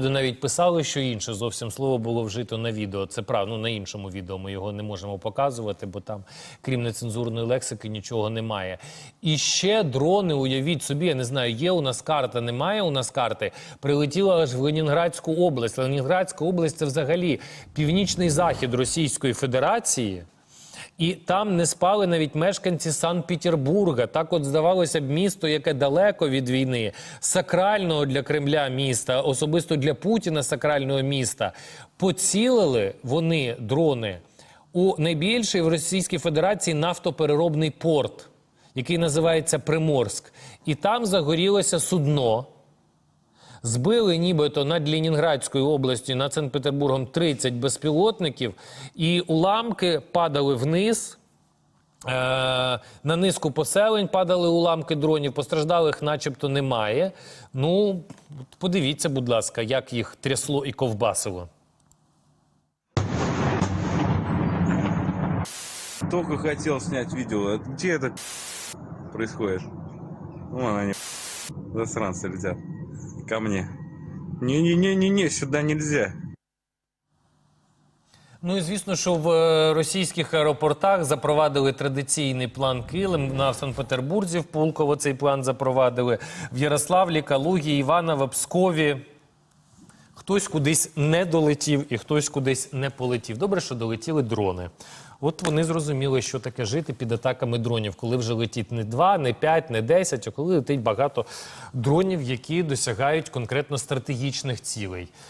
Навіть писали, що інше зовсім слово було вжито на відео. Це правда, ну на іншому відео ми його не можемо показувати, бо там, крім нецензурної лексики, нічого немає. І ще дрони, уявіть собі, я не знаю, є у нас карта, немає у нас карти. Прилетіла аж в Ленінградську область. Ленінградська область це взагалі північний захід Російської Федерації. І там не спали навіть мешканці Санкт-Петербурга. Так, от здавалося б, місто, яке далеко від війни, сакрального для Кремля міста, особисто для Путіна сакрального міста, поцілили вони дрони у найбільший в Російській Федерації нафтопереробний порт, який називається Приморськ. І там загорілося судно. Збили нібито над Ленінградською областю над Санкт-Петербургом 30 безпілотників, і уламки падали вниз. Е, на низку поселень падали уламки дронів, постраждалих начебто немає. Ну, подивіться, будь ласка, як їх трясло і ковбасило. Только хотел снять видео. А Где это происходит? Вон они, засранцы летят ко мне. Не-не-не-не-не, сюда нельзя. Ну і звісно, що в е, російських аеропортах запровадили традиційний план Килим. На Санкт-Петербурзі в Пулково цей план запровадили. В Ярославлі, Калугі, Іваново, Пскові. Хтось кудись не долетів і хтось кудись не полетів. Добре, що долетіли дрони. От вони зрозуміли, що таке жити під атаками дронів, коли вже летить не 2, не 5, не 10, а коли летить багато дронів, які досягають конкретно стратегічних цілей.